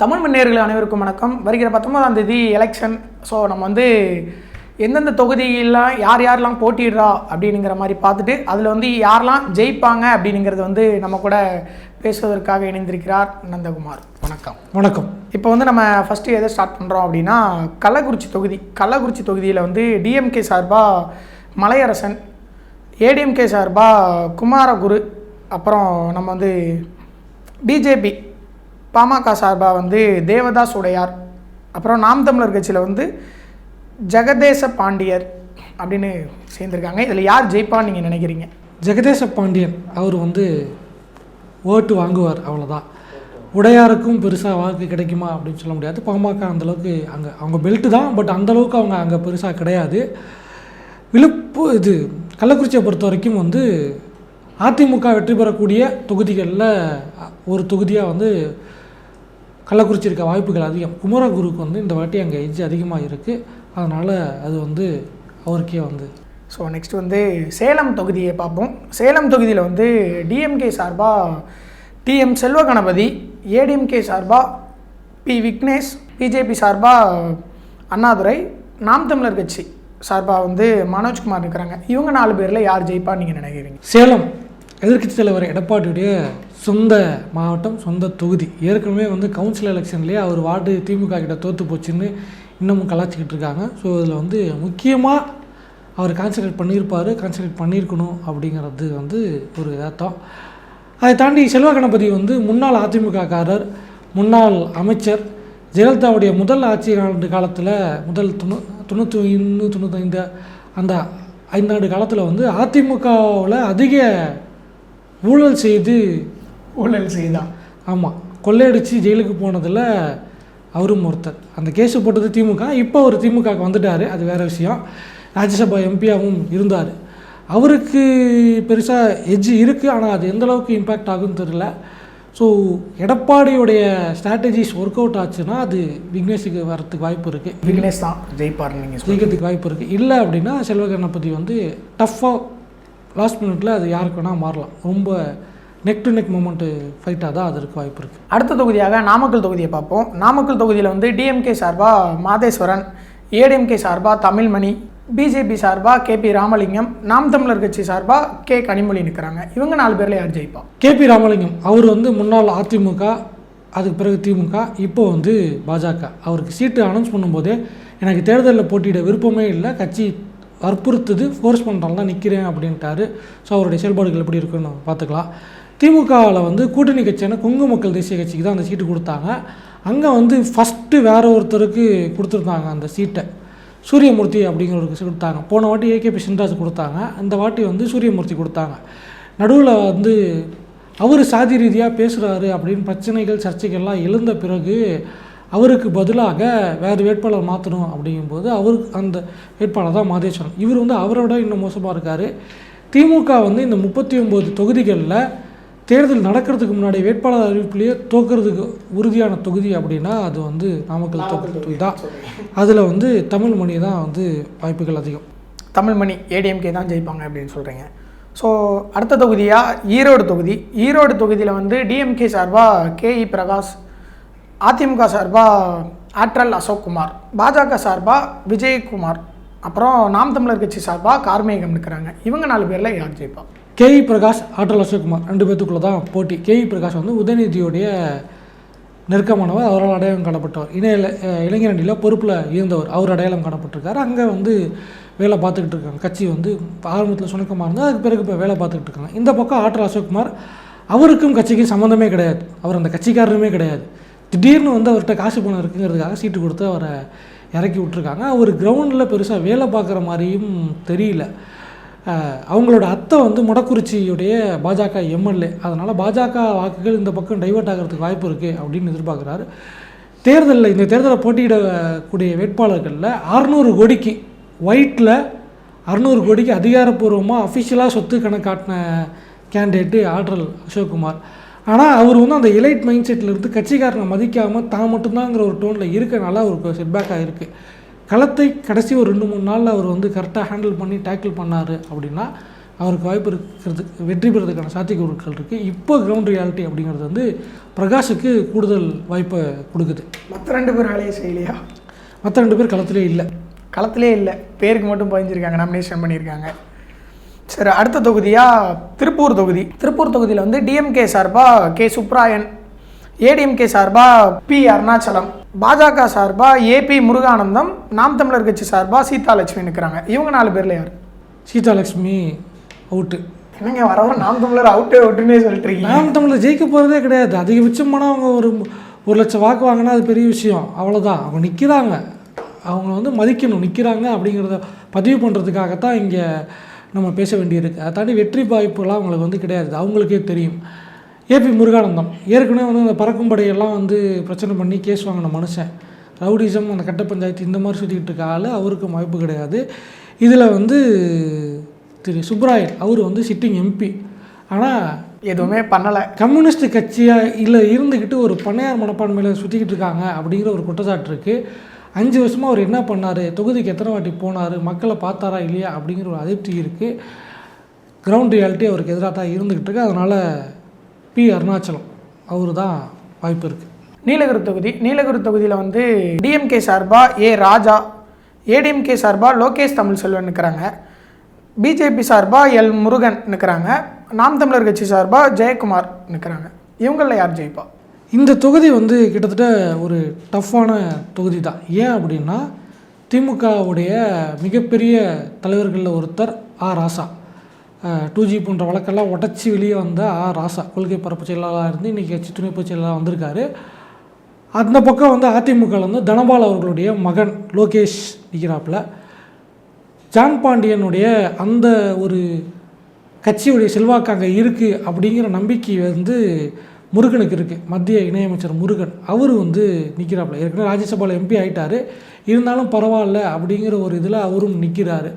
தமிழ் மன்னர்கள் அனைவருக்கும் வணக்கம். வருகிற பத்தொன்பதாம் தேதி எலெக்ஷன் ஸோ நம்ம வந்து எந்தெந்த தொகுதியெல்லாம் யார் யாரெல்லாம் போட்டிடுறா அப்படிங்கிற மாதிரி பார்த்துட்டு அதில் வந்து யாரெல்லாம் ஜெயிப்பாங்க அப்படிங்கிறது வந்து நம்ம கூட பேசுவதற்காக இணைந்திருக்கிறார் நந்தகுமார். வணக்கம். வணக்கம். இப்போ வந்து நம்ம ஃபஸ்ட்டு எதை ஸ்டார்ட் பண்ணுறோம் அப்படின்னா கள்ளக்குறிச்சி தொகுதி. கள்ளக்குறிச்சி தொகுதியில் வந்து டிஎம்கே சார்பாக மலையரசன் ஏடிஎம்கே சார்பாக குமாரகுரு அப்புறம் நம்ம வந்து பிஜேபி பாமக சார்பாக வந்து தேவதாஸ் உடையார். அப்புறம் நாம் தமிழர் கட்சியில் வந்து ஜெகதேச பாண்டியர் அப்படின்னு சேர்ந்துருக்காங்க. இதில் யார் ஜெயிப்பான்னு நீங்கள் நினைக்கிறீங்க? ஜெகதேச பாண்டியன் அவர் வந்து ஓட்டு வாங்குவார் அவ்வளோதான் உடையாருக்கும் பெருசாக வாக்கு கிடைக்குமா அப்படின்னு சொல்ல முடியாது. பாமக அந்தளவுக்கு அங்கே அவங்க பெல்ட்டு தான் பட் அந்தளவுக்கு அவங்க அங்கே பெருசாக கிடையாது. விழுப்பு இது கள்ளக்குறிச்சியை பொறுத்த வரைக்கும் வந்து அதிமுக வெற்றி பெறக்கூடிய தொகுதிகளில் ஒரு தொகுதியாக வந்து கள்ளக்குறிச்சி இருக்க வாய்ப்புகள் அதிகம். குமரகுருக்கு வந்து இந்த வாட்டி அங்கே எஜ்ஜு அதிகமாக இருக்குது அதனால் அது வந்து அவருக்கே வந்து. ஸோ நெக்ஸ்ட் வந்து சேலம் தொகுதியை பார்ப்போம். சேலம் தொகுதியில் வந்து டிஎம்கே சார்பாக டிஎம் செல்வ கணபதி ஏடிஎம்கே சார்பாக பி விக்னேஷ் பிஜேபி சார்பாக அண்ணாதுரை நாம் தமிழர் கட்சி சார்பாக வந்து மனோஜ்குமார் இருக்கிறாங்க. இவங்க நாலு பேரில் யார் ஜெயிப்பான்னு நீங்கள் நினைக்கிறீங்க? சேலம். எதிர்க்கட்சி தலைவர் எடப்பாடியுடைய சொந்த மாவட்டம் சொந்த தொகுதி. ஏற்கனவே வந்து கவுன்சில் எலெக்ஷன்லேயே அவர் வார்டு திமுக கிட்ட தோற்று போச்சுன்னு இன்னமும் கலாச்சிக்கிட்டு இருக்காங்க. ஸோ இதில் வந்து முக்கியமாக அவர் கான்சன்ட்ரேட் பண்ணியிருப்பார் கான்சன்ட்ரேட் பண்ணியிருக்கணும் அப்படிங்கிறது வந்து ஒரு ஏத்தம் அதை தாண்டி செல்வ கணபதி வந்து முன்னாள் அதிமுககாரர் முன்னாள் அமைச்சர் ஜெயலலிதாவுடைய முதல் ஆட்சி ஆண்டு காலத்தில் முதல் தொண்ணூ தொண்ணூற்றி ஒன்று தொண்ணூத்தைந்து அந்த ஐந்தாண்டு காலத்தில் வந்து அதிமுகவில் அதிக ஊழல் செய்து ஊழல் செய்தான். ஆமாம் கொள்ளையடிச்சு ஜெயிலுக்கு போனதில் அவரும் ஒருத்தர். அந்த கேஸு போட்டது திமுக இப்போ அவர் திமுகவுக்கு வந்துட்டார் அது வேறு விஷயம். ராஜ்யசபா எம்பியாகவும் இருந்தார். அவருக்கு பெருசாக எஜ்ஜு இருக்குது ஆனால் அது எந்த அளவுக்கு இம்பேக்ட் ஆகும்னு தெரியல. ஸோ எடப்பாடியுடைய ஸ்ட்ராட்டஜிஸ் ஒர்க் அவுட் ஆச்சுன்னா அது விக்னேஷுக்கு வரத்துக்கு வாய்ப்பு இருக்குது விக்னேஷ் தான் ஜெயிப்பார்னு நீங்கள் ஜெயிக்கிறதுக்கு வாய்ப்பு இருக்குது இல்லை அப்படின்னா செல்வ கணபதி வந்து டஃப்பாக லாஸ்ட் மினிட்ல அது யாருக்கு வேணால் மாறலாம். ரொம்ப நெக் டு நெக் மூமெண்ட்டு ஃபைட்டாக தான் அதற்கு வாய்ப்பு இருக்குது அடுத்த தொகுதியாக நாமக்கல் தொகுதியை பார்ப்போம். நாமக்கல் தொகுதியில் வந்து டிஎம்கே சார்பாக மாதேஸ்வரன் ஏடிஎம்கே சார்பாக தமிழ்மணி பிஜேபி சார்பாக கேபி ராமலிங்கம் நாம் தமிழர் கட்சி சார்பாக கே கனிமொழி நிற்கிறாங்க இவங்க நாலு பேரில் யார் ஜெயிப்பா? கேபி ராமலிங்கம். அவர் வந்து முன்னாள் அதிமுக அதுக்கு பிறகு திமுக இப்போ வந்து பாஜக. அவருக்கு சீட்டு அனௌன்ஸ் பண்ணும்போதே எனக்கு தேர்தலில் போட்டியிட விருப்பமே இல்லை. கட்சி வற்புறுத்துது ஃபோர்ஸ் பண்ணுறாங்க தான் நிற்கிறேன் அப்படின்ட்டாரு. ஸோ அவருடைய செயல்பாடுகள் எப்படி இருக்குன்னு நம்ம பார்த்துக்கலாம். திமுகவில் வந்து கூட்டணி கட்சியான கொங்கு மக்கள் தேசிய கட்சிக்கு தான் அந்த சீட்டு கொடுத்தாங்க. அங்கே வந்து ஃபஸ்ட்டு வேற ஒருத்தருக்கு கொடுத்துருந்தாங்க அந்த சீட்டை. சூரியமூர்த்தி அப்படிங்கிறவருக்கு கொடுத்தாங்க. போன வாட்டி ஏகேபி சின்ராஜ் கொடுத்தாங்க. இந்த வாட்டி வந்து சூரியமூர்த்தி கொடுத்தாங்க. நடுவில் வந்து அவர் சாதி ரீதியாக பேசுகிறாரு அப்படின்னு பிரச்சனைகள் சர்ச்சைகள்லாம் எழுந்த பிறகு அவருக்கு பதிலாக வேறு வேட்பாளர் மாற்றணும் அப்படிங்கும்போது அவருக்கு அந்த வேட்பாளர் தான் மாதேஸ்வரன். இவர் வந்து அவரை விட இன்னும் மோசமாக இருக்கார். திமுக வந்து இந்த முப்பத்தி ஒம்பது தொகுதிகளில் தேர்தல் நடக்கிறதுக்கு முன்னாடி வேட்பாளர் அறிவிப்புலேயே தோக்கிறதுக்கு உறுதியான தொகுதி அப்படின்னா அது வந்து நாமக்கல் தொகுதி தான். அதில் வந்து தமிழ் மணி தான் வந்து வாய்ப்புகள் அதிகம். தமிழ்மணி ஏடிஎம்கே தான் ஜெயிப்பாங்க அப்படின்னு சொல்கிறீங்க ஸோ அடுத்த தொகுதியாக ஈரோடு தொகுதி. ஈரோடு தொகுதியில் வந்து டிஎம்கே சார்பாக கேஇ பிரகாஷ் அதிமுக சார்பாக ஆற்றல் அசோக்குமார் பாஜக சார்பாக விஜயகுமார் அப்புறம் நாம் தமிழர் கட்சி சார்பாக கார்மேகம் நிற்கிறாங்க இவங்க நாலு பேரில் யார் ஜெயிப்பா? கேஇ பிரகாஷ் ஆற்றல் அசோக்குமார் ரெண்டு பேத்துக்குள்ளே தான் போட்டி. கேஇ பிரகாஷ் வந்து உதயநிதியுடைய நெருக்கமானவர் அவரால் அடையாளம் காணப்பட்டவர். இணைய இளைஞரணியில் பொறுப்பில் இருந்தவர். அவர் அடையாளம் காணப்பட்டிருக்காரு. அங்கே வந்து வேலை பார்த்துக்கிட்டு இருக்காங்க. கட்சி வந்து ஆரம்பத்தில் சுணக்கமாக இருந்தால் அதுக்கு பிறகு இப்போ வேலை பார்த்துக்கிட்டு இருக்காங்க. இந்த பக்கம் ஆற்றல் அசோக்குமார் அவருக்கும் கட்சிக்கும் சம்மந்தமே கிடையாது. அவர் அந்த கட்சிக்காரருமே கிடையாது. திடீர்னு வந்து அவர்கிட்ட காசு பணம் இருக்குங்கிறதுக்காக சீட்டு கொடுத்து அவரை இறக்கி விட்ருக்காங்க அவர் கிரவுண்டில் பெருசாக வேலை பார்க்குற மாதிரியும் தெரியல. அவங்களோட அத்தை வந்து முடக்குறிச்சியுடைய பாஜக எம்எல்ஏ. அதனால் பாஜக வாக்குகள் இந்த பக்கம் டைவர்ட் ஆகிறதுக்கு வாய்ப்பு இருக்குது அப்படின்னு எதிர்பார்க்குறாரு. தேர்தலில் இந்த தேர்தலை போட்டியிடக்கூடிய வேட்பாளர்களில் அறநூறு கோடிக்கு ஒயிட்டில் அறநூறு கோடிக்கு அதிகாரப்பூர்வமாக அஃபிஷியலாக சொத்து கணக்காட்டின கேண்டிடேட்டு ஆற்றல் அசோக்குமார். ஆனால் அவர் வந்து அந்த எலைட் மைண்ட் செட்டில் இருந்து கட்சிக்காரனை மதிக்காமல் தான் மட்டும்தாங்கிற ஒரு டோனில் இருக்கனால அவருக்கு செட்பேக்காக இருக்குது களத்தை கடைசி ஒரு ரெண்டு மூணு நாளில் அவர் வந்து கரெக்டாக ஹேண்டில் பண்ணி டேக்கிள் பண்ணார் அப்படின்னா அவருக்கு வாய்ப்பு இருக்கிறதுக்கு வெற்றி பெறதுக்கான சாத்தியக்கூறுகள் இருக்குது இப்போ கிரவுண்ட் ரியாலிட்டி அப்படிங்கிறது வந்து பிரகாஷுக்கு கூடுதல் வாய்ப்பை கொடுக்குது. மற்ற ரெண்டு பேர் வேலையை செய்யலையா? மற்ற ரெண்டு பேர் களத்திலே இல்லை. களத்திலே இல்லை. பேருக்கு மட்டும் பதிஞ்சிருக்காங்க நாமினேஷன் பண்ணியிருக்காங்க. சரி அடுத்த தொகுதியாக திருப்பூர் தொகுதி. திருப்பூர் தொகுதியில் வந்து டிஎம்கே சார்பாக கே சுப்ராயன் ஏடிஎம்கே சார்பாக பி அருணாச்சலம் பாஜக சார்பாக ஏபி முருகானந்தம் நாம் தமிழர் கட்சி சார்பாக சீதாலட்சுமி நிற்கிறாங்க இவங்க நாலு பேரில் யார்? சீதாலட்சுமி அவுட்டு என்னங்க வர வர நாம் தமிழர் அவுட்டு அவுட்டுன்னே சொல்லிட்டு இருக்கீங்க. நாம் தமிழில் ஜெயிக்க போகிறதே கிடையாது. அதிகபட்சமான அவங்க ஒரு ஒரு லட்சம் வாக்கு வாங்கினா அது பெரிய விஷயம். அவ்வளோதான் அவங்க நிற்கிறாங்க அவங்க வந்து மதிக்கணும். நிற்கிறாங்க அப்படிங்கிறத பதிவு பண்ணுறதுக்காகத்தான் இங்கே நம்ம பேச வேண்டியிருக்கு. அதை தாண்டி வெற்றி வாய்ப்புலாம் அவங்களுக்கு வந்து கிடையாது. அவங்களுக்கே தெரியும். ஏபி முருகானந்தம். ஏற்கனவே வந்து அந்த பறக்கும் படையெல்லாம் வந்து பிரச்சனை பண்ணி கேஸ் வாங்கின மனுஷன். ரவுடிசம் அந்த கட்ட பஞ்சாயத்து இந்த மாதிரி சுற்றிக்கிட்டு இருக்க ஆள் அவருக்கும் வாய்ப்பு கிடையாது. இதில் வந்து திரு சுப்ராயன் அவர் வந்து சிட்டிங் எம்பி ஆனால் எதுவுமே பண்ணலை. கம்யூனிஸ்ட் கட்சியாக இல்லை இருந்துக்கிட்டு ஒரு பண்ணையார் மனப்பான்மையில் சுற்றிக்கிட்டு இருக்காங்க அப்படிங்கிற ஒரு குற்றச்சாட்டு இருக்குது அஞ்சு வருஷமாக அவர் என்ன பண்ணார்? தொகுதிக்கு எத்தனை வாட்டி போனார்? மக்களை பார்த்தாரா இல்லையா? அப்படிங்கிற ஒரு அதிருப்தி இருக்குது கிரவுண்ட் ரியாலிட்டி அவருக்கு எதிராக தான் இருந்துக்கிட்டு இருக்கு. அதனால் பி அருணாச்சலம் அவர் தான் வாய்ப்பு இருக்குது நீலகிரி தொகுதி. நீலகிரி தொகுதியில் வந்து டிஎம்கே சார்பாக ஏ ராஜா ஏடிஎம்கே சார்பாக லோகேஷ் தமிழ் செல்வன் நிற்கிறாங்க பிஜேபி சார்பாக எல் முருகன் நிற்கிறாங்க நாம் தமிழர் கட்சி சார்பாக ஜெயக்குமார் நிற்கிறாங்க இவங்களில் யார் ஜெயிப்பா? இந்த தொகுதி வந்து கிட்டத்தட்ட ஒரு டஃப்பான தொகுதி தான் ஏன் அப்படின்னா திமுகவுடைய மிகப்பெரிய தலைவர்களில் ஒருத்தர் ஆ. ராசா. டூ ஜி போன்ற வழக்கெல்லாம் உடச்சி வெளியே வந்த ஆ. ராசா. கொள்கை பரப்பு செயலாளராக இருந்து இன்றைக்கி கட்சி துணைப்பு செயலாளராக வந்திருக்காரு. அந்த பக்கம் வந்து அதிமுகவில் வந்து தனபால் அவர்களுடைய மகன் லோகேஷ் நிற்கிறாப்புல ஜான் பாண்டியனுடைய அந்த ஒரு கட்சியுடைய செல்வாக்கு அங்கே இருக்குது அப்படிங்கிற நம்பிக்கை வந்து முருகனுக்கு இருக்குது மத்திய இணையமைச்சர் முருகன். அவர் வந்து நிற்கிறாப்புல ஏற்கனவே ராஜ்யசபாவில் எம்பி ஆகிட்டார் இருந்தாலும் பரவாயில்ல அப்படிங்கிற ஒரு இதில் அவரும் நிற்கிறாரு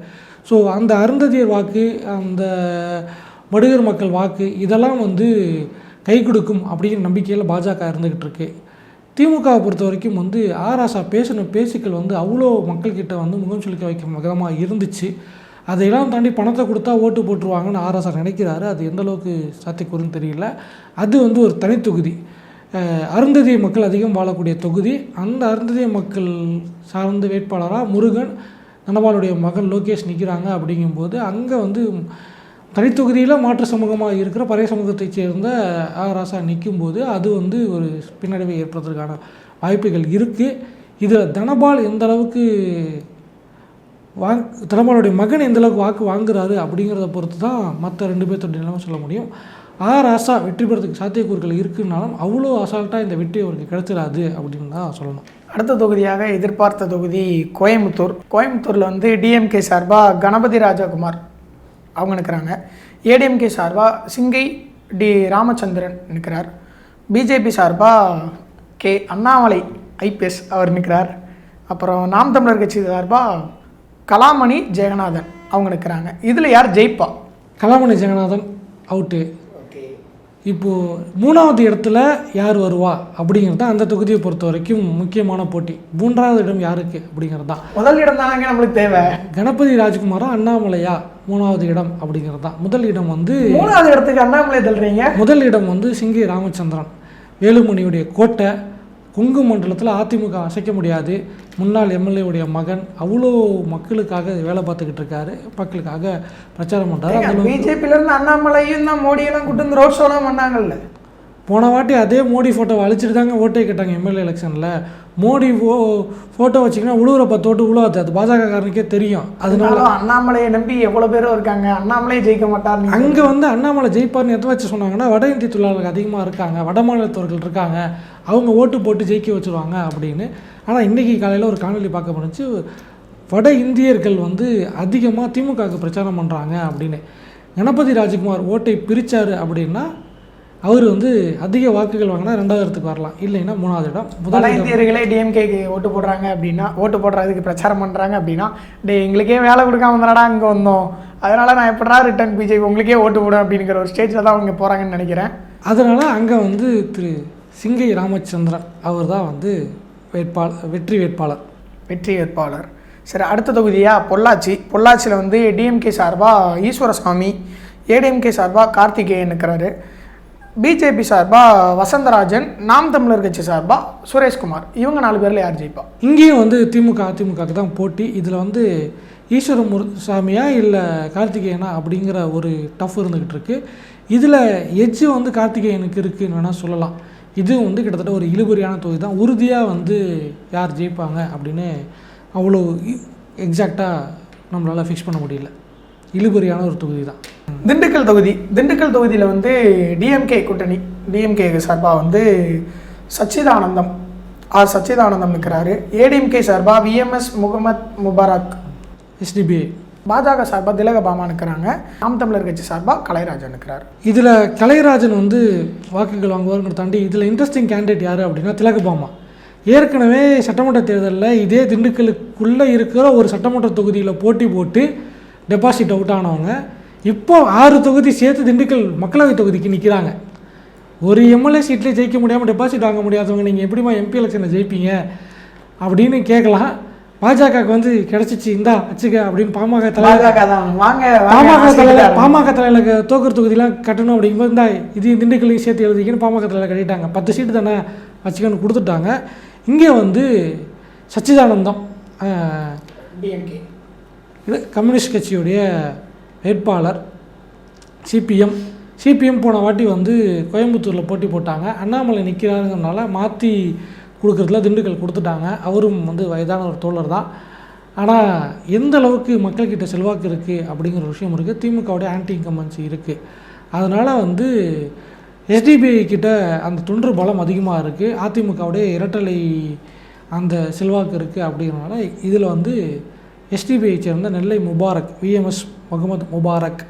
ஸோ அந்த அருந்ததியர் வாக்கு அந்த மடுகர் மக்கள் வாக்கு இதெல்லாம் வந்து கை கொடுக்கும் அப்படிங்கிற நம்பிக்கையில் பாஜக இருந்துக்கிட்டு இருக்கு. திமுகவை பொறுத்த வரைக்கும் வந்து ஆராசா பேசின பேச்சுக்கள் வந்து அவ்வளோ மக்கள்கிட்ட வந்து முகம் சுளிக்க வைக்கும் விதமாக இருந்துச்சு. அதையெல்லாம் தாண்டி பணத்தை கொடுத்தா ஓட்டு போட்டுருவாங்கன்னு ஆராசா நினைக்கிறாரு. அது எந்தளவுக்கு சாத்தியக்கூறுன்னு தெரியல. அது வந்து ஒரு தனித்தொகுதி அருந்ததிய மக்கள் அதிகம் வாழக்கூடிய தொகுதி. அந்த அருந்ததிய மக்கள் சார்ந்த வேட்பாளராக முருகன் தனபாலுடைய மகன் லோகேஷ் நிற்கிறாங்க அப்படிங்கும்போது அங்கே வந்து தனித்தொகுதியில் மாற்று சமூகமாக இருக்கிற பழைய சமூகத்தைச் சேர்ந்த ஆ ராசா நிற்கும்போது அது வந்து ஒரு பின்னடைவை ஏற்படுறதுக்கான வாய்ப்புகள் இருக்குது இதில் தனபால் எந்த அளவுக்கு வாங் தனபாலுடைய மகன் எந்தளவுக்கு வாக்கு வாங்குறாரு அப்படிங்கிறத பொறுத்து தான் மற்ற ரெண்டு பேர்த்தோட நிலைமை சொல்ல முடியும். ஆ ராசா வெற்றி பெறதுக்கு சாத்தியக்கூறுகள் இருக்குன்னாலும் அவ்வளோ அசால்ட்டாக இந்த வெற்றி அவருக்கு கிடைச்சிடாது அப்படின்னு தான் சொல்லணும். அடுத்த தொகுதியாக எதிர்பார்த்த தொகுதி கோயம்புத்தூர். கோயம்புத்தூரில் வந்து டிஎம்கே சார்பாக கணபதி ராஜாகுமார் அவங்க நிற்கிறாங்க ஏடிஎம்கே சார்பாக சிங்கை டி ராமச்சந்திரன் நிற்கிறார் பிஜேபி சார்பாக கே அண்ணாமலை ஐபிஎஸ் அவர் நிற்கிறார் அப்புறம் நாம் தமிழர் கட்சி சார்பாக கலாமணி ஜெகநாதன் அவங்க நிற்கிறாங்க இதில் யார் ஜெயிப்பா? கலாமணி ஜெகநாதன் அவுட்டு. இப்போது மூணாவது இடத்துல யார் வருவா அப்படிங்கிறது தான் அந்த தொகுதியை பொறுத்த வரைக்கும் முக்கியமான போட்டி. மூன்றாவது இடம் யாருக்கு அப்படிங்கிறது தான் முதல் இடம் தானங்க நம்மளுக்கு தேவை. கணபதி ராஜ்குமாரா அண்ணாமலையா? மூணாவது இடம் அப்படிங்கிறது தான் முதல் இடம் வந்து மூணாவது இடத்துக்கு அண்ணாமலை தள்ளுறீங்க. முதல் இடம் வந்து சிங்கி ராமச்சந்திரன். வேலுமணியுடைய கோட்டை கொங்கு மண்டலத்தில் அதிமுக அசைக்க முடியாது. முன்னாள் எம்எல்ஏவுடைய மகன் அவ்வளோ மக்களுக்காக வேலை பார்த்துக்கிட்டு இருக்காரு. மக்களுக்காக பிரச்சாரம் பண்ணுறாரு அந்த பிஜேபியில இருந்து அண்ணாமலையும் தான் மோடியெல்லாம் கூட்டு வந்து ரோட் ஷோலாம் பண்ணாங்கல்ல? போன வாட்டி அதே மோடி ஃபோட்டோவை அழிச்சிட்டு தாங்க ஓட்டே கேட்டாங்க எம்எல்ஏ எலெக்ஷனில். மோடி ஃபோ ஃபோட்டோ வச்சிங்கன்னா உழுவுற பத்து ஓட்டு உழுவாது. அது பாஜகக்காரனுக்கே தெரியும். அதனால அண்ணாமலையை நம்பி எவ்வளவு பேரும் இருக்காங்க. அண்ணாமலையே ஜெயிக்க மாட்டார் அங்கே வந்து அண்ணாமலை ஜெயிப்பார்னு எதை வச்சு சொன்னாங்கன்னா வட இந்திய தொழிலாளர்கள் அதிகமாக இருக்காங்க. வட மாநிலத்தவர்கள் இருக்காங்க. அவங்க ஓட்டு போட்டு ஜெயிக்க வச்சுருவாங்க அப்படின்னு. ஆனால் இன்றைக்கி காலையில் ஒரு காணொலி பார்க்க முடிஞ்சு வட இந்தியர்கள் வந்து அதிகமாக திமுகவுக்கு பிரச்சாரம் பண்ணுறாங்க அப்படின்னு. கணபதி ராஜ்குமார் ஓட்டை பிரித்தார் அப்படின்னா அவர் வந்து அதிக வாக்குகள் வாங்கினா ரெண்டாவது இடத்துக்கு வரலாம். இல்லைன்னா மூணாவது இடம் முதல் இந்தியர்களே டிஎம்கேக்கு ஓட்டு போடுறாங்க அப்படின்னா ஓட்டு போடுறதுக்கு பிரச்சாரம் பண்ணுறாங்க அப்படின்னா டே எங்களுக்கே வேலை கொடுக்காம தானடா இங்கே வந்தோம். அதனால நான் எப்படா ரிட்டர்ன் பிஜேபி உங்களுக்கே ஓட்டு போடும் அப்படிங்கிற ஒரு ஸ்டேஜில் தான் அவங்க போகிறாங்கன்னு நினைக்கிறேன். அதனால் அங்கே வந்து திரு சிங்கை ராமச்சந்திரன் அவர் தான் வந்து வேட்பாளர் வெற்றி வேட்பாளர். வெற்றி வேட்பாளர். சரி அடுத்த தொகுதியாக பொள்ளாச்சி. பொள்ளாச்சியில் வந்து டிஎம்கே சார்பாக ஈஸ்வரசாமி ஏடிஎம்கே சார்பாக கார்த்திகேயன் இருக்கிறாரு பிஜேபி சார்பாக வசந்தராஜன் நாம் தமிழர் கட்சி சார்பாக சுரேஷ்குமார். இவங்க நாலு பேரில் யார் ஜெயிப்பா? இங்கேயும் வந்து திமுக அதிமுகவுக்கு தான் போட்டி. இதில் வந்து ஈஸ்வர சாமியா இல்லை கார்த்திகேயனா அப்படிங்கிற ஒரு டஃப் இருந்துக்கிட்டு இருக்கு. இதில் எட்ஜு வந்து கார்த்திகேயனுக்கு இருக்குன்னு வேணால் சொல்லலாம். இது வந்து கிட்டத்தட்ட ஒரு இழுபறியான தொகுதி தான். உறுதியாக வந்து யார் ஜெயிப்பாங்க அப்படின்னு அவ்வளோ எக்ஸாக்டாக நம்மளால் ஃபிக்ஸ் பண்ண முடியல. இழுபறியான ஒரு தொகுதி தான். திண்டுக்கல் தொகுதி. திண்டுக்கல் தொகுதியில் வந்து டிஎம்கே கூட்டணி. டிஎம்கே சார்பாக வந்து சச்சிதானந்தம். ஆர் சச்சிதானந்தம் நிற்கிறாரு ஏடிஎம்கே சார்பாக விஎம்எஸ் முகமத் முபாரக். எஸ்டிபிஐ பாஜக சார்பாக திலகபாமா நிற்கிறாங்க நாம் தமிழர் கட்சி சார்பாக கலைராஜன் நிற்கிறார் இதில் கலைராஜன் வந்து வாக்குகள் வாங்குவாருங்கிற தாண்டி இதில் இன்ட்ரெஸ்டிங் கேண்டிடேட் யார் அப்படின்னா திலகபாமா ஏற்கனவே சட்டமன்ற தேர்தலில் இதே திண்டுக்கலுக்குள்ளே இருக்கிற ஒரு சட்டமன்ற தொகுதியில் போட்டி போட்டு டெபாசிட் அவுட் ஆனவங்க இப்போ ஆறு தொகுதி சேர்த்து திண்டுக்கல் மக்களவை தொகுதிக்கு நிற்கிறாங்க ஒரு எம்எல்ஏ சீட்லேயே ஜெயிக்க முடியாமல் டெபாசிட் வாங்க முடியாதவங்க நீங்கள் எப்படிமா எம்பி எலெக்ஷனில் ஜெயிப்பீங்க? அப்படின்னு கேட்கலாம் பாஜகவுக்கு வந்து கிடச்சிச்சு இந்தா வச்சுக்க அப்படின்னு பாமக தலைவர் பாமக தலையில பாமக தலையில க- தோக்குற தொகுதியெலாம் கட்டணும் அப்படிங்கும்போது இந்த இது திண்டுக்கல்லையும் சேர்த்து எழுதிக்கன்னு பாமக தலையில கட்டிட்டாங்க. பத்து சீட்டு தானே வச்சுக்கன்னு கொடுத்துட்டாங்க. இங்கே வந்து சச்சிதானந்தம் இது கம்யூனிஸ்ட் கட்சியுடைய வேட்பாளர் சிபிஎம் சிபிஎம் போன வாட்டி வந்து கோயம்புத்தூரில் போட்டி போட்டாங்க. அண்ணாமலை நிற்கிறாருங்கிறனால மாற்றி கொடுக்குறதுல திண்டுக்கல் கொடுத்துட்டாங்க. அவரும் வந்து வயதான ஒரு தோழர் தான். ஆனால் எந்த அளவுக்கு மக்கள்கிட்ட செல்வாக்கு இருக்குது அப்படிங்கிற ஒரு விஷயம் இருக்குது திமுகவுடைய ஆன்டி இன்கம்பன்சி இருக்குது அதனால் வந்து எஸ்டிபிஐ கிட்ட அந்த தொன்று பலம் அதிகமாக இருக்குது அதிமுகவுடைய இரட்டலை அந்த செல்வாக்கு இருக்குது அப்படிங்கிறனால இதில் வந்து எஸ்டிபிஐ சேர்ந்த நெல்லை முபாரக் விஎம்எஸ் முகமது முபாரக்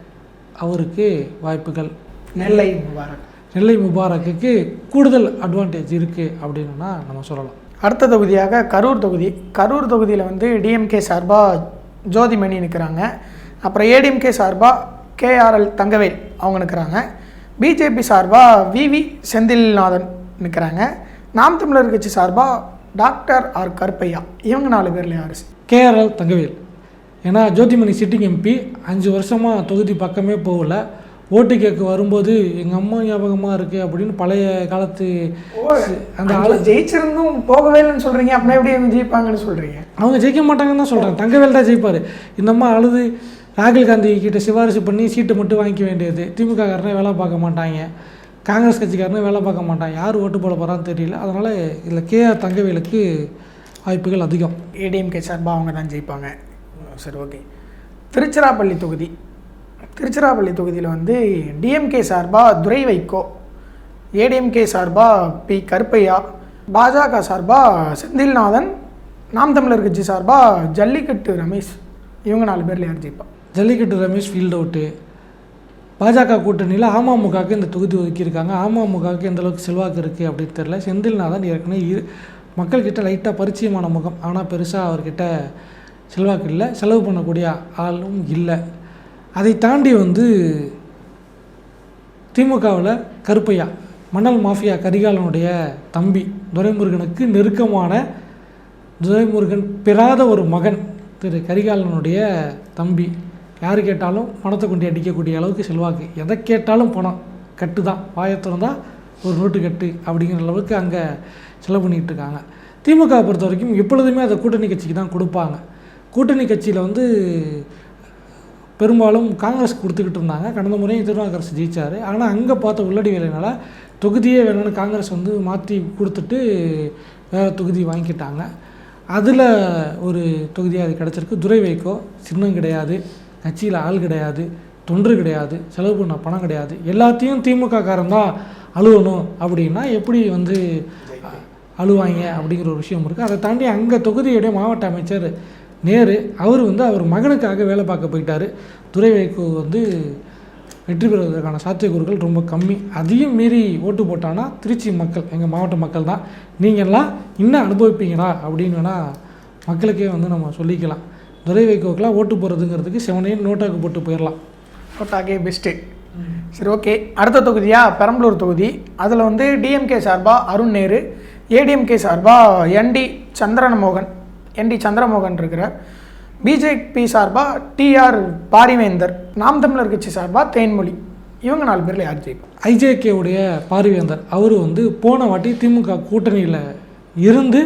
அவருக்கு வாய்ப்புகள். நெல்லை முபாரக். நெல்லை முபாரக்குக்கு கூடுதல் அட்வான்டேஜ் இருக்குது அப்படின்னா நம்ம சொல்லலாம். அடுத்த தொகுதியாக கரூர் தொகுதி. கரூர் தொகுதியில் வந்து டிஎம்கே சார்பாக ஜோதிமணி நிற்கிறாங்க அப்புறம் ஏடிஎம்கே சார்பாக கேஆர்எல் தங்கவேல் அவங்க நிற்கிறாங்க பிஜேபி சார்பாக விவி செந்தில்நாதன் நிற்கிறாங்க நாம் தமிழர் கட்சி சார்பாக டாக்டர் ஆர் கருப்பையா. இவங்க நாலு பேரில் யார்? கேஆர்எல் தங்கவேல். ஏன்னா ஜோதிமணி சிட்டிங் எம்பி அஞ்சு வருஷமாக தொகுதி பக்கமே போகல. ஓட்டு கேட்க வரும்போது எங்கள் அம்மா ஞாபகமாக இருக்குது அப்படின்னு பழைய காலத்து அந்த அந்த ஜெயிச்சிருந்தும் போகவே இல்லைன்னு சொல்கிறீங்க அப்படின்னா எப்படி ஜெயிப்பாங்கன்னு சொல்கிறீங்க அவங்க ஜெயிக்க மாட்டாங்கன்னு தான் சொல்கிறேன் தங்கவேல் தான் ஜெயிப்பார். இந்த அம்மா அழுது ராகுல் காந்தி கிட்ட சிபாரிசு பண்ணி சீட்டு மட்டும் வாங்கிக்க வேண்டியது. திமுக காரனே வேலை பார்க்க மாட்டாங்க. காங்கிரஸ் கட்சிக்காரனே வேலை பார்க்க மாட்டாங்க யார் ஓட்டு போட போகிறான்னு தெரியல. அதனால் இதில் கேஆர் தங்கவேலுக்கு வாய்ப்புகள் அதிகம். ஏடிஎம்கே சார்பாக அவங்க தான் ஜெயிப்பாங்க. சரி ஓகே. திருச்சிராப்பள்ளி தொகுதி. திருச்சிராப்பள்ளி தொகுதியில் வந்து டிஎம்கே சார்பாக துரை வைகோ ஏடிஎம்கே சார்பாக பி கருப்பையா பாஜக சார்பாக செந்தில்நாதன் நாம் தமிழர் கட்சி சார்பாக ஜல்லிக்கட்டு ரமேஷ். இவங்க நாலு பேரில் யார் ஜெயிப்பா? ஜல்லிக்கட்டு ரமேஷ் ஃபீல்ட் அவுட்டு பாஜக கூட்டணியில் அமமுகவுக்கு இந்த தொகுதி ஒதுக்கியிருக்காங்க. அமமுகவுக்கு எந்த அளவுக்கு செல்வாக்கு இருக்குது அப்படின்னு தெரியல. செந்தில்நாதன் ஏற்கனவே இரு மக்கள்கிட்ட லைட்டாக பரிச்சயமான முகம். ஆனால் பெருசாக அவர்கிட்ட செல்வாக்கு இல்லை. செலவு பண்ணக்கூடிய ஆளும் இல்லை. அதை தாண்டி வந்து திமுகவில் கருப்பையா மணல் மாஃபியா கரிகாலனுடைய தம்பி துரைமுருகனுக்கு நெருக்கமான துரைமுருகன் பெறாத ஒரு மகன் திரு கரிகாலனுடைய தம்பி. யார் கேட்டாலும் பணத்தை கொண்டு அடிக்கக்கூடிய அளவுக்கு செல்வாக்கு. எதை கேட்டாலும் பணம் கட்டு தான். வாயத்திறந்தால் ஒரு நோட்டு கட்டு அப்படிங்கிற அளவுக்கு அங்கே செலவு பண்ணிகிட்டு இருக்காங்க. திமுக பொறுத்த வரைக்கும் எப்பொழுதுமே அதை கூட்டணி கட்சிக்கு தான் கொடுப்பாங்க. கூட்டணி கட்சியில் வந்து பெரும்பாலும் காங்கிரஸ் கொடுத்துக்கிட்டு இருந்தாங்க. கடந்த முறையும் திருநாவுக்கரசு ஜெயிச்சார். ஆனால் அங்கே பார்த்த உள்ளடி வேலையினால் தொகுதியே வேணும்னு காங்கிரஸ் வந்து மாற்றி கொடுத்துட்டு வேறு தொகுதி வாங்கிக்கிட்டாங்க. அதில் ஒரு தொகுதியாக அது கிடச்சிருக்கு. துரை வைக்கோ சின்னம் கிடையாது. கட்சியில் ஆள் கிடையாது. தொன்று கிடையாது. செலவு பண்ண பணம் கிடையாது. எல்லாத்தையும் திமுக காரன் தான் அழுவணும் அப்படின்னா எப்படி வந்து அழுவாங்க அப்படிங்கிற ஒரு விஷயம் இருக்குது அதை தாண்டி அங்கே தொகுதியுடைய மாவட்ட அமைச்சர் நேரு அவர் வந்து அவர் மகனுக்காக வேலை பார்க்க போயிட்டார். துரை வைகோ வந்து வெற்றி பெறுவதற்கான சாத்தியக்கூறுகள் ரொம்ப கம்மி. அதையும் மீறி ஓட்டு போட்டானா திருச்சி மக்கள் எங்கள் மாவட்ட மக்கள் தான். நீங்கள்லாம் இன்னும் அனுபவிப்பீங்களா? அப்படின்னு வேணால் மக்களுக்கே வந்து நம்ம சொல்லிக்கலாம். துரை வைகோக்கெலாம் ஓட்டு போகிறதுங்கிறதுக்கு செவனையும் நோட்டாக்கு போட்டு போயிடலாம். நோட்டாக்கே பெஸ்ட்டு சரி ஓகே அடுத்த தொகுதியாக பெரம்பலூர் தொகுதி. அதில் வந்து டிஎம்கே சார்பாக அருண் நேரு ஏடிஎம்கே சார்பாக என்டி என் என்டி சந்திரமோகன் இருக்கிறார். பிஜேபி சார்பாக டிஆர் பாரிவேந்தர் நாம் தமிழர் கட்சி சார்பாக தேன்மொழி. இவங்க நாலு பேரில் யார் ஜெயிப்பா? ஐஜேகே உடைய அவர் வந்து போன வாட்டி திமுக கூட்டணியில் இருந்து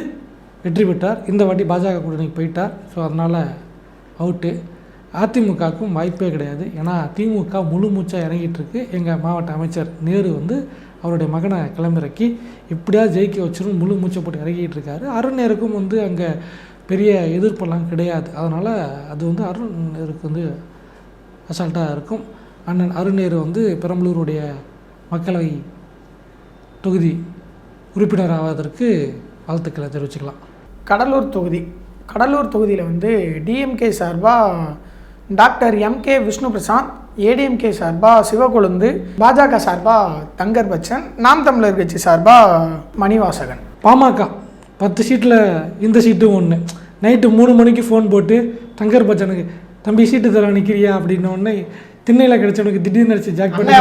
வெற்றி பெற்றார். இந்த வாட்டி பாஜக கூட்டணிக்கு போயிட்டார். ஸோ அதனால் அவுட்டு அதிமுகவுக்கும் வாய்ப்பே கிடையாது. ஏன்னா திமுக முழு மூச்சாக இறங்கிட்டுருக்கு எங்கள் மாவட்ட அமைச்சர் நேரு வந்து அவருடைய மகனை கிளம்பிறக்கி எப்படியாவது ஜெயிக்க வச்சிரும் முழு மூச்சை போட்டு இறங்கிட்டு இருக்காரு. அருண் நேருக்கும் வந்து அங்கே பெரிய எதிர்ப்பெல்லாம் கிடையாது. அதனால் அது வந்து அருண் நேருக்கு வந்து அசால்ட்டாக இருக்கும். அண்ணன் அருணேரு வந்து பெரம்பலூருடைய மக்களவை தொகுதி உறுப்பினர் ஆவதற்கு வாழ்த்துக்களை தெரிவிச்சுக்கலாம். கடலூர் தொகுதி. கடலூர் தொகுதியில் வந்து டிஎம்கே சார்பாக doctor MK Vishnu Prasanth ADMK சார்பாக சிவகொழுந்து பாஜக சார்பாக தங்கர் பச்சன் நாம் தமிழர் கட்சி சார்பாக மணிவாசகன். பாமக பத்து சீட்டில் இந்த சீட்டும் ஒன்று நைட்டு மூணு மணிக்கு ஃபோன் போட்டு தங்கர் பச்சனுக்கு தம்பி சீட்டு தர நிற்கிறியா அப்படின்ன உடனே திண்ணையில் கிடைச்சவனுக்கு திடீர்னு அடிச்சு ஜாக் பண்ணி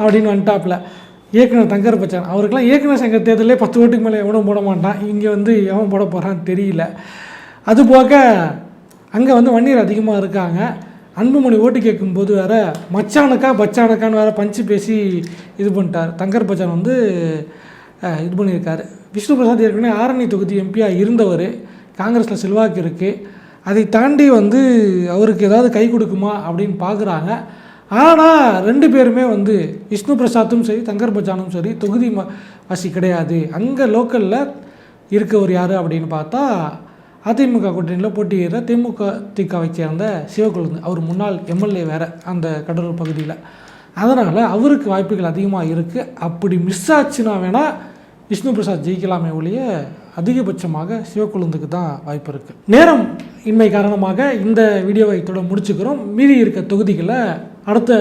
அப்படின்னு வந்துட்டாப்புல இயக்குனர் தங்கர் பச்சான். அவருக்கெல்லாம் இயக்குனர் சங்க தேர்தலே பத்து ஓட்டுக்கு மேலே எவனும் போட மாட்டான். இங்கே வந்து எவன் போட போகிறான்னு தெரியல. அது போக அங்கே வந்து வன்னியர் அதிகமாக இருக்காங்க. அன்புமணி ஓட்டு கேட்கும்போது வேற மச்சானுக்கா பச்சானுக்கான்னு வேற பஞ்சு பேசி இது பண்ணிட்டார். தங்கர் பச்சான் வந்து இது பண்ணியிருக்காரு. விஷ்ணு பிரசாத் ஏற்கனவே ஆரணி தொகுதி எம்பியாக இருந்தவர் காங்கிரஸில் செல்வாக்கு இருக்குது அதை தாண்டி வந்து அவருக்கு ஏதாவது கை கொடுக்குமா அப்படின்னு பார்க்குறாங்க ஆனால் ரெண்டு பேருமே வந்து விஷ்ணு பிரசாத்தும் சரி தங்கர் பச்சானும் சரி தொகுதி ம வாசி கிடையாது. அங்கே லோக்கலில் இருக்கவர் யார் அப்படின்னு பார்த்தா அதிமுக கூட்டணியில் போட்டியிடுற திமுக திகாவை சேர்ந்த சிவகுழுந்து அவர் முன்னாள் எம்எல்ஏ வேறு அந்த கடலூர் பகுதியில். அதனால் அவருக்கு வாய்ப்புகள் அதிகமாக இருக்குது அப்படி மிஸ் ஆச்சுன்னா வேணால் விஷ்ணு பிரசாத் ஜெயிக்கலாமே ஒழிய அதிகபட்சமாக சிவக்குழுந்துக்கு தான் வாய்ப்பு இருக்குது நேரம் இன்மை காரணமாக இந்த வீடியோவை இதோட முடிச்சுக்கிறோம். மீதி இருக்க தொகுதிகளை அடுத்த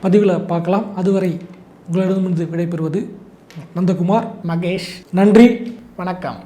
பதிவில் பார்க்கலாம். அதுவரை உங்களிடமிருந்து விடைபெறுவது நந்தகுமார். மகேஷ். நன்றி. வணக்கம்.